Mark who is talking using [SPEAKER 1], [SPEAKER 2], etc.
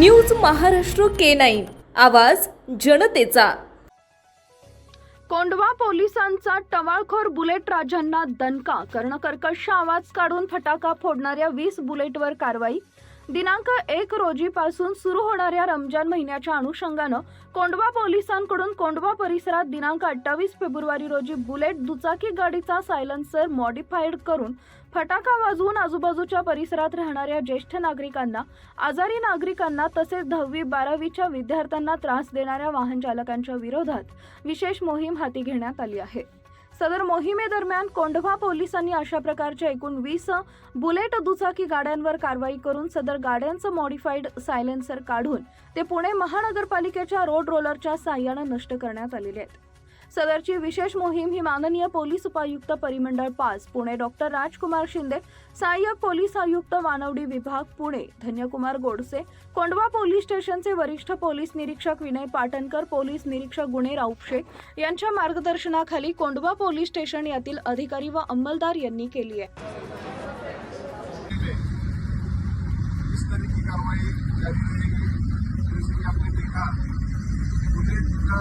[SPEAKER 1] News Maharashtra K nine. आवाज जनतेचा.
[SPEAKER 2] कोंडवा पोलिसांचा टवाळखोर बुलेट राजांना दणका कर्णकर्कश आवाज काढून फटाका फोडणाऱ्या वीस बुलेटवर कारवाई दिनांक एक रोजीपासून सुरू होणाऱ्या रमजान महिन्याच्या अनुषंगानं कोंडवा पोलिसांकडून कोंडवा परिसरात दिनांक अठ्ठावीस फेब्रुवारी रोजी बुलेट दुचाकी गाडीचा सायलेन्सर मॉडिफाईड करून फटाका वाजवून आजूबाजूच्या परिसरात राहणाऱ्या ज्येष्ठ नागरिकांना आजारी नागरिकांना तसेच दहावी बारावीच्या विद्यार्थ्यांना त्रास देणाऱ्या वाहन चालकांच्या विरोधात विशेष मोहीम हाती घेण्यात आली आहे. सदर मोहिमेदरम्यान कोंढवा पोलिसांनी अशा प्रकारच्या एकूण वीस बुलेट दुचाकी गाड्यांवर कारवाई करून सदर गाड्यांचं मॉडिफाईड सायलेन्सर काढून ते पुणे महानगरपालिकेच्या रोड रोलरच्या साह्यानं नष्ट करण्यात आलेले आहेत. सदरची विशेष मोहीम ही माननीय पोलीस उपायुक्त परिमंडळ पाच पुणे डॉक्टर राजकुमार शिंदे सहाय्यक पोलीस आयुक्त वानवडी विभाग पुणे धन्यकुमार गोडसे कोंडवा पोलीस स्टेशनचे वरिष्ठ पोलीस निरीक्षक विनय पाटणकर पोलीस निरीक्षक गुणे राऊपशे यांच्या मार्गदर्शनाखाली कोंडवा पोलीस स्टेशन यातील अधिकारी व अंमलदार यांनी केली आहे.
[SPEAKER 3] कारवाई